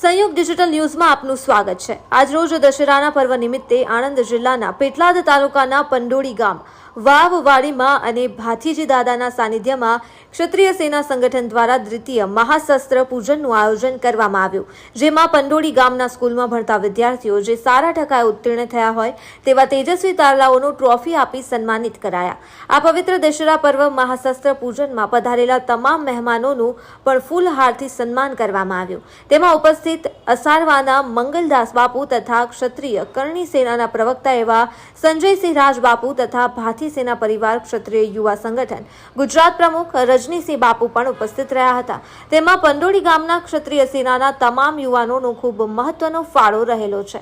સંયુક્ત ડિજિટલ ન્યૂઝમાં આપનું સ્વાગત છે. આજ રોજ દશેરાના પર્વ નિમિત્તે આણંદ જિલ્લાના પેટલાદ તાલુકાના પંડોળી ગામ વાવવાડીમાં અને ભાથીજી દાદાના સાનિધ્યમાં ક્ષત્રિય સેના સંગઠન દ્વારા દ્વિતીય મહાશસ્ત્ર પૂજનનું આયોજન કરવામાં આવ્યું. જેમાં પંડોળી ગામના સ્કૂલમાં ભણતા વિદ્યાર્થીઓ જે સારા ટકાએ ઉત્તીર્ણ થયા હોય તેવા તેજસ્વી તારલાઓનો ટ્રોફી આપી સન્માનિત કરાયા. આ પવિત્ર દશેરા પર્વ મહાશસ્ત્ર પૂજનમાં પધારેલા તમામ મહેમાનોનું પણ ફૂલહારથી સન્માન કરવામાં આવ્યું. તેમાં ઉપસ્થિત અસારવાના મંગલદાસ બાપુ તથા ક્ષત્રિય કરણી સેનાના પ્રવક્તા એવા સંજયસિંહ રાજ બાપુ તથા ભાથી સેના પરિવાર, ક્ષત્રિય યુવા સંગઠન, ગુજરાત પ્રમુખ રજનીસિંહ બાપુ પણ ઉપસ્થિત રહ્યા હતા. તેમાં પંડોળી ગામના ક્ષત્રિય સેનાના તમામ યુવાનોનો ખૂબ મહત્વનો ફાળો રહેલો છે.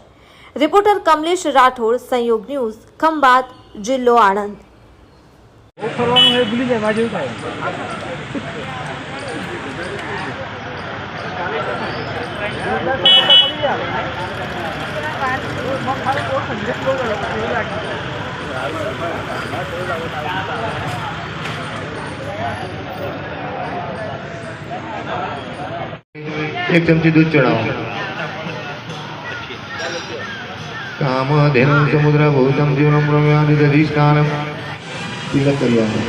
રિપોર્ટર કમલેશ રાઠોડ, સંયોગ ન્યૂઝ, ખંભાત, જિલ્લો આણંદ. બહુ ફરવાનું एक चमची दूध चढ़ाओ। काम धेनु समुद्र भूतम जीवन रम्याधिष्ठानम तिलक करवाना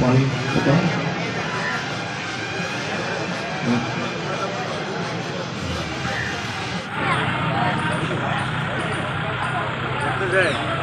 पानी today.